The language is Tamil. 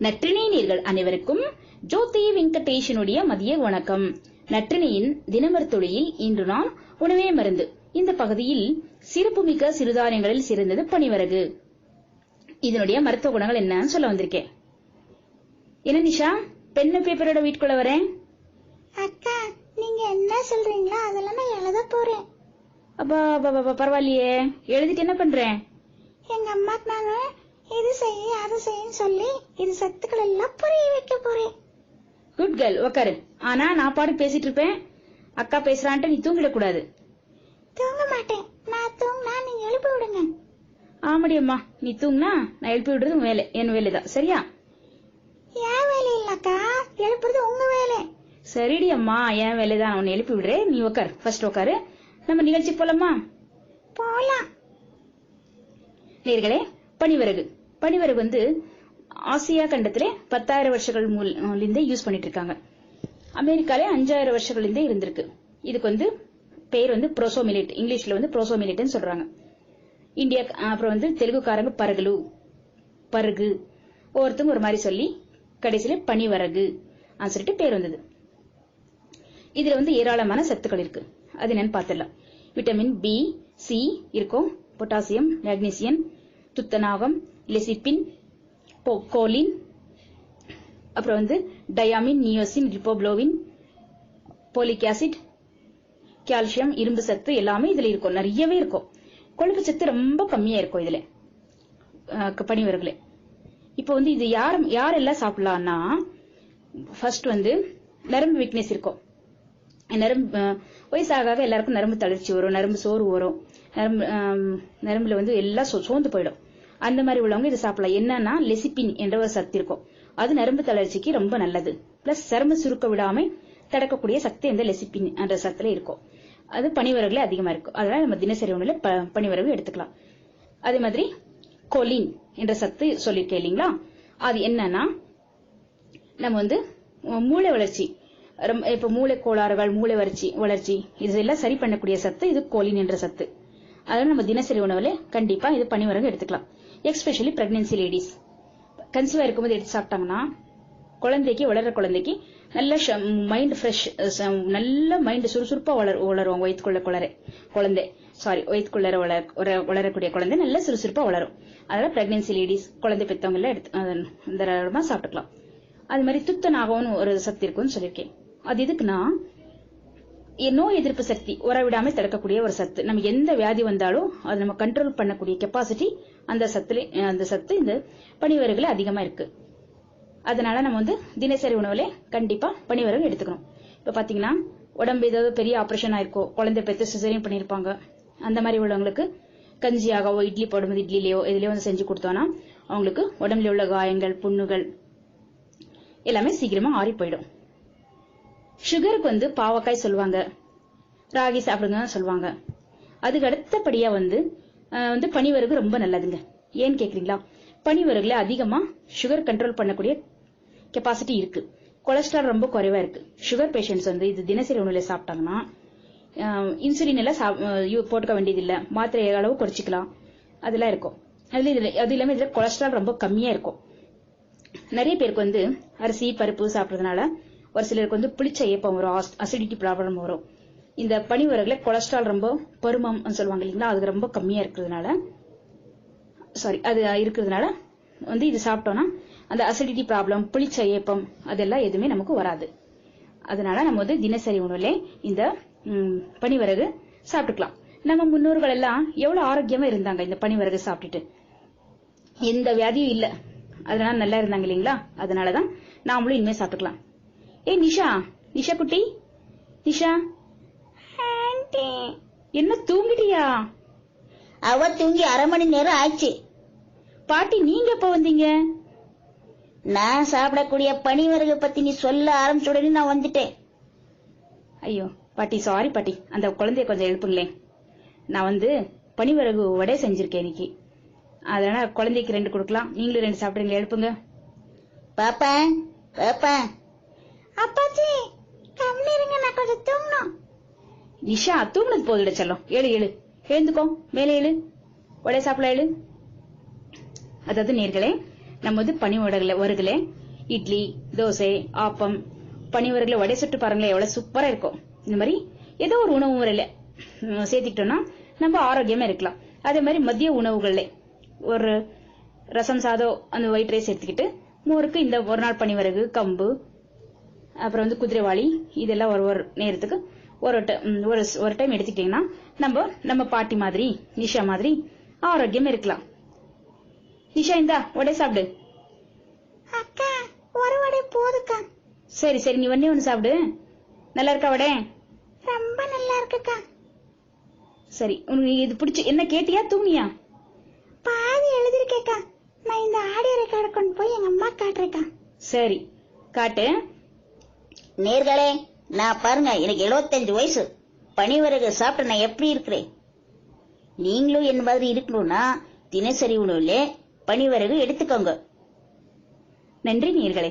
நற்றினை நேர்கள் அனைவருக்கும் ஜோதி வெங்கடேஷனுடைய மதிய வணக்கம். நற்றினையின் தினமருத்துளியில் இன்று நான் உணவே மருந்து. இந்த பகுதியில் சிறப்புமிக்க சிறுதானியங்களில் சிறந்தது பனிவரகு. இதனுடைய மருத்துவ குணங்கள் என்னன்னு சொல்ல வந்திருக்கேன். என்ன நிஷா? பெண்ணு பேப்பரோட வீட்டுக்குள்ள வரேன். அக்கா நீங்க என்ன சொல்றீங்களோ அதெல்லாம் நான் எழுத போறேன். அப்பா, பரவாயில்லையே. எழுதிட்டு என்ன பண்றேன்? எங்க அம்மாக்கு நானு இது செய்ய அது செய்யன்னு சொல்லி இது சத்துக்கள் எல்லாம் புரிய வைக்க போறேன். குட் கேர்ள் உக்காரு. ஆனா நான் பாடு பேசிட்டு இருப்பேன். அக்கா பேசுறான்ட்டு நீ தூங்கிடக்கூடாது தூங்க மாட்டேன். நான் தூங்கினா நீங்க எழுப்பி விடுங்க. ஆமாடி அம்மா. நீ தூங்குனா நான் எழுப்பி விடுறது உன் வேலை. என் வேலைதான். சரியா? ஏன் வேலை இல்லக்கா. எழுப்புறது உங்க வேலை. சரிடி அம்மா. என் வேலைதான். நான் உன்னை எழுப்பி விடுறேன். நீ உக்காரு. ஃபர்ஸ்ட் உக்காரு. நம்ம நிகழ்ச்சி போலாமா? போலாம். நேர்களே பனிவரகு பனிவரகு வந்து ஆசியா கண்டத்திலே பத்தாயிரம் வருஷங்கள் இருந்தே யூஸ் பண்ணிட்டு இருக்காங்க அமெரிக்காலே அஞ்சாயிரம் வருஷங்கள் இருந்தே இருந்திருக்கு. இதுக்கு வந்து பெயர் வந்து ப்ரோசோமிலேட். இங்கிலீஷ்ல வந்து ப்ரோசோமிலேட்னு சொல்றாங்க. இந்தியா அப்புறம் வந்து தெலுங்குக்காரங்க பரகலு பருகு. ஒவ்வொருத்தவங்க ஒரு மாதிரி சொல்லி கடைசியில பனிவரகு சொல்லிட்டு பேர் வந்தது. இதுல வந்து ஏராளமான சத்துக்கள் இருக்கு. அது என்னன்னு பார்த்துடலாம். விட்டமின் பி சி இருக்கும். பொட்டாசியம் மேக்னீசியம் துத்தநாகம் லெசிபின் போ- கோலின் அப்புறம் வந்து thiamine niacin riboflavin folic acid calcium இரும்பு சத்து எல்லாமே இதுல இருக்கும். நிறையவே இருக்கும். கொழுப்பு சத்து ரொம்ப கம்மியா இருக்கும் இதுல. பணிவர்களே இப்போ வந்து இது யார் யாரெல்லாம் சாப்பிடலாம்னா ஃபர்ஸ்ட் வந்து நரம்பு வீக்னஸ் இருக்கும். நரம்பு வயசாக எல்லாருக்கும் நரம்பு தளர்ச்சி வரும் நரம்பு சோறு வரும். நரம்பு நரம்புல வந்து எல்லாம் சோ- சோர்ந்து போயிடும். அந்த மாதிரி உள்ளவங்க இதை சாப்பிடலாம். என்னன்னா லெசிபின் என்ற ஒரு சத்து இருக்கும். அது நரம்பு தளர்ச்சிக்கு ரொம்ப நல்லது. பிளஸ் சரும சுருக்க விடாம தடுக்கக்கூடிய சக்தி இந்த லெசிபின் என்ற சத்துல இருக்கும். அது பனிவரகுல அதிகமா இருக்கும். அதனால நம்ம தினசரி உணவுல ப- எடுத்துக்கலாம். அதே மாதிரி கொலின் என்ற சத்து சொல்லியிருக்கேன் இல்லைங்களா? அது என்னன்னா நம்ம வந்து மூளை வளர்ச்சி. ரொம்ப- இப்ப மூளை கோளாறுகள் மூளை வளர்ச்சி வளர்ச்சி இதெல்லாம் சரி பண்ணக்கூடிய சத்து இது கோலின் என்ற சத்து. அதனால நம்ம தினசரி உணவுல கண்டிப்பா இது பனிவரகு எடுத்துக்கலாம். எக்ஸ்பெஷலி பிரெக்னன்சி லேடிஸ் கன்சீவா இருக்கும்போது எடுத்து சாப்பிட்டாங்கன்னா குழந்தைக்கு வளர்ற குழந்தைக்கு நல்ல மைண்ட் ஃப்ரெஷ் நல்ல மைண்ட் சுறுசுறுப்பா வளர் வளரும் வயிற்றுக்குள்ள குளர குழந்தை சாரி வயிற்றுக்குள்ள வளர வளரக்கூடிய குழந்தை நல்ல சுறுசுறுப்பா வளரும். அதனால பிரெக்னன்சி லேடிஸ் குழந்தை பெற்றவங்க எல்லாம் எடுத்து தாராளமா சாப்பிட்டுக்கலாம். அது மாதிரி துத்தநாகம்னு ஒரு சக்தி இருக்கும்னு சொல்லியிருக்கேன். அது எதுக்குன்னா நோய் எதிர்ப்பு சக்தி உறவிடாமல் தடுக்கக்கூடிய ஒரு சத்து. நம்ம எந்த வியாதி வந்தாலும் அதை நம்ம கண்ட்ரோல் பண்ணக்கூடிய கெப்பாசிட்டி அந்த சத்துல அந்த சத்து இந்த பனிவரகுல அதிகமா இருக்கு. அதனால நம்ம வந்து தினசரி உணவுல கண்டிப்பா பனிவரகு எடுத்துக்கணும். இப்ப பாத்தீங்கன்னா உடம்பு ஏதாவது பெரிய ஆபரேஷன் ஆயிருக்கோ குழந்தை பெற்று சிசரியும் பண்ணிருப்பாங்க அந்த மாதிரி உள்ளவங்களுக்கு கஞ்சியாகவோ இட்லி போடும்போது இட்லிலேயோ இதுலயோ வந்து செஞ்சு கொடுத்தோம்னா அவங்களுக்கு உடம்புல உள்ள காயங்கள் புண்ணுகள் எல்லாமே சீக்கிரமா ஆறி போயிடும். சுகருக்கு வந்து பாவக்காய் சொல்லுவாங்க. ராகி சாப்பிடுங்க சொல்லுவாங்க. அதுக்கு அடுத்தபடியா வந்து வந்து பனிவரகு ரொம்ப நல்லதுங்க. ஏன்னு கேக்குறீங்களா? பனிவரகுல அதிகமா சுகர் கண்ட்ரோல் பண்ணக்கூடிய கெப்பாசிட்டி இருக்கு. கொலஸ்ட்ரால் ரொம்ப குறைவா இருக்கு. சுகர் பேஷண்ட்ஸ் வந்து இது தினசரி உணவுல சாப்பிட்டாங்கன்னா இன்சுலின் எல்லாம் சாப்- யூ- போட்டுக்க வேண்டியதில்லை. மாத்திரை அளவு குறைச்சிக்கலாம். அதெல்லாம் இருக்கும். அதுல இதுல அது இல்லாம இதுல கொலஸ்ட்ரால் ரொம்ப கம்மியா இருக்கும். நிறைய பேருக்கு வந்து அரிசி பருப்பு சாப்பிட்றதுனால ஒரு சிலருக்கு வந்து புளிச்ச ஏப்பம் வரும் அசிடிட்டி ப்ராப்ளம் வரும். இந்த பனி பனிவரகுல கொலஸ்ட்ரால் ரொம்ப பருமம் சொல்லுவாங்க இல்லைங்களா? அது ரொம்ப கம்மியா இருக்கிறதுனால சாரி அது இருக்கிறதுனால வந்து இது சாப்பிட்டோம்னா அந்த அசிடிட்டி ப்ராப்ளம் புளிச்ச ஏப்பம் அதெல்லாம் எதுவுமே நமக்கு வராது. அதனால நம்ம வந்து தினசரி உணவுல இந்த பனிவரகு சாப்பிட்டுக்கலாம். நம்ம முன்னோர்கள் எல்லாம் எவ்வளவு ஆரோக்கியமா இருந்தாங்க இந்த பனிவரகு சாப்பிட்டுட்டு? எந்த வியாதியும் இல்லை. அதனால நல்லா இருந்தாங்க இல்லைங்களா? அதனாலதான் நாமளும் இனிமே சாப்பிட்டுக்கலாம். ஏய் நிஷா. நிஷா குட்டி. நிஷா. என்ன தூங்கிட்டியா? அவ தூங்கி அரை மணி நேரம் ஆச்சு பாட்டி நீங்க எப்ப வந்தீங்க? நான் சாப்பிடக்கூடிய பனிவரகு பத்தி நீ சொல்ல ஆரம்பிச்ச உடனே நான் வந்துட்டேன். ஐயோ பாட்டி சாரி பாட்டி. அந்த குழந்தைய கொஞ்சம் எழுப்புங்களேன். நான் வந்து பனிவரகு வடை செஞ்சிருக்கேன் இன்னைக்கு. அதனால குழந்தைக்கு ரெண்டு கொடுக்கலாம். நீங்களும் ரெண்டு சாப்பிடுங்க எழுப்புங்க. பாப்பா பாப்பா. அப்பாச்சி கம்மி இருங்க நான் கொஞ்சம் தூங்கணும். நிஷா தூங்குனது போதுட செல்லம். ஏழு ஏழு. எழுந்துக்கோ. மேலே ஏழு. வடை சாப்பிட ஏழு. அதாவது நேர்களே நம்ம வந்து பனி உடகுல வருகளே இட்லி தோசை ஆப்பம் பனி வரகுல வடை சுட்டு பாருங்களேன் எவ்வளவு சூப்பரா இருக்கும். இந்த மாதிரி ஏதோ ஒரு உணவு முறையில சேர்த்துக்கிட்டோம்னா நம்ம ஆரோக்கியமா இருக்கலாம். அதே மாதிரி மதிய உணவுகள்ல ஒரு ரசம் சாதம் அந்த ஒயிட் ரைஸ் எடுத்துக்கிட்டு மோருக்கு இந்த ஒரு நாள் பனிவரகு கம்பு அப்புறம் வந்து குதிரைவாளி இதெல்லாம் ஒரு ஒரு நேரத்துக்கு ஒரு ஒரு ஒரு டைம் எடுத்துக்கிட்டீங்கன்னா நம்ம நம்ம பாட்டி மாதிரி நிஷா மாதிரி ஆரோக்கியம் இருக்கலாம். நிஷா இந்தா உடனே சாப்பிடு. அக்கா ஒரு வடை போதுக்கா. சரி சரி நீ ஒன்னே ஒன்று சாப்பிடு. நல்லா இருக்கா வடை? ரொம்ப நல்லா இருக்குக்கா. சரி உனக்கு இது பிடிச்சி என்ன கேட்டியா தூங்கியா பாதி எழுதிருக்கேக்கா நான் இந்த ஆடியோ ரெக்கார்டை கொண்டு போய் எங்க அம்மா காட்டுறேக்கா. சரி காட்டு. நேர்களே நான் பாருங்க எனக்கு 75 வயசு. பனிவரகு சாப்பிட்டு நான் எப்படி இருக்கிறேன்? நீங்களும் என் மாதிரி இருக்கணும்னா தினசரி உணவுல பனிவரகு எடுத்துக்கோங்க. நன்றி நேர்களே.